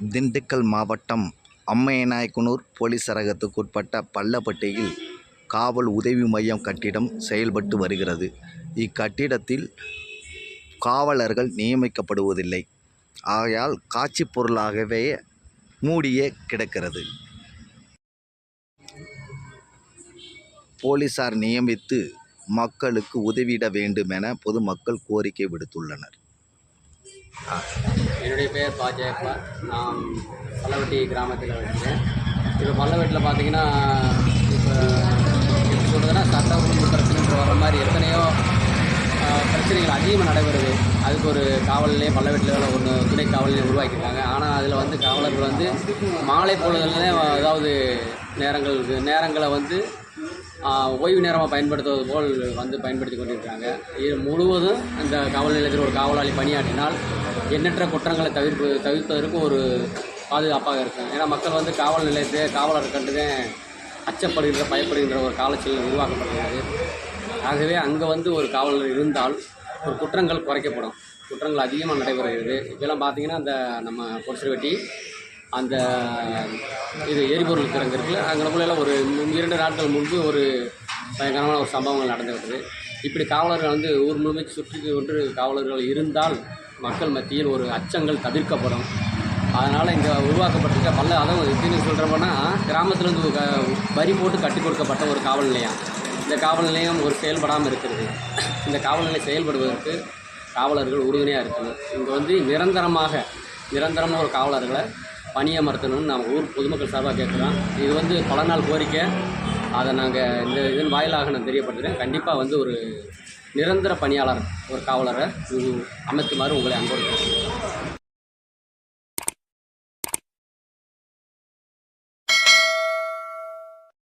திண்டுக்கல் மாவட்டம் அம்மையநாயக்கனூர் போலீஸ் சரகத்துக்குட்பட்ட பள்ளப்பட்டியில் காவல் உதவி மையம் கட்டிடம் செயல்பட்டு வருகிறது. இக்கட்டிடத்தில் காவலர்கள் நியமிக்கப்படுவதில்லை. ஆகையால் காட்சி பொருளாகவே மூடியே கிடக்கிறது. போலீசார் நியமித்து மக்களுக்கு உதவிட வேண்டுமென பொதுமக்கள் கோரிக்கை விடுத்துள்ளனர். என்னுடைய பேர் பா ஜெயக்குமார் நான் பல்லவட்டி கிராமத்தில் வச்சுருக்கேன் இப்போ பல்லவட்டியில் பார்த்தீங்கன்னா இப்போ எப்படி சொல்கிறதுனா சட்ட குடும்ப பிரச்சனைன்ற வர மாதிரி எத்தனையோ பிரச்சனைகள் அதிகமாக நடைபெறுது. அதுக்கு ஒரு காவல் நிலையம் ஒன்று துணை காவல் நிலையம் உருவாக்கியிருக்காங்க. ஆனால் அதில் வந்து காவலர்கள் வந்து மாலை பொழுதுலே அதாவது நேரங்கள் நேரங்களை வந்து ஓய்வு நேரமாக பயன்படுத்துவது போல் வந்து பயன்படுத்தி கொண்டிருக்காங்க இது முழுவதும் இந்த காவல் நிலையத்தில் ஒரு காவலாளி பணியாற்றினால் எண்ணற்ற குற்றங்களை தவிர்ப்பு தவிர்ப்பதற்கு ஒரு பாதுகாப்பாக இருக்கும். ஏன்னா மக்கள் வந்து காவல் நிலையத்தை காவலர் கண்டுதான் அச்சப்படுகின்ற பயப்படுகின்ற ஒரு காலச்சூழல் உருவாக்கப்படுகிறது ஆகவே அங்கே வந்து ஒரு காவலர் இருந்தால் ஒரு குற்றங்கள் குறைக்கப்படும். குற்றங்கள் அதிகமாக நடைபெறுகிறது. இப்போலாம் பார்த்தீங்கன்னா அந்த நம்ம பொருசவெட்டி அந்த இது எரிபொருள் கிடங்கு இருக்குல்ல அங்கே ஒரு இரண்டு நாட்கள் முன்பு ஒரு பயங்கரமான ஒரு சம்பவங்கள் நடந்துவிட்டது இப்படி காவலர்கள் வந்து ஊர் முழுமைக்கு சுற்றி கொண்டு காவலர்கள் இருந்தால் மக்கள் மத்தியில் ஒரு அச்சங்கள் தவிர்க்கப்படும். அதனால் இங்கே உருவாக்கப்பட்டிருக்க பல்ல அதாவது எப்படின்னு சொல்கிறோம்னா கிராமத்துலேருந்து க- வரி போட்டு கட்டி கொடுக்கப்பட்ட ஒரு காவல் நிலையம். இந்த காவல் நிலையம் ஒரு செயல்படாமல் இருக்கிறது. இந்த காவல் நிலையம் செயல்படுவதற்கு காவலர்கள் உறுதுணையாக இருக்கணும். இங்கே வந்து நிரந்தரமாக நிரந்தரமாக ஒரு காவலர்களை பணியமர்த்தணும்னு நம்ம ஊர் பொதுமக்கள் சார்பாக கேட்குறோம் இது வந்து பல நாள் கோரிக்கை. அதை நாங்கள் இந்த இதன் வாயிலாக நான் தெரியப்படுத்துகிறேன் கண்டிப்பாக வந்து ஒரு நிரந்தர பணியாளர் ஒரு காவலரை உ- அமைத்துமாறு உங்களை அன்போடு கேட்டுக்கிறேன்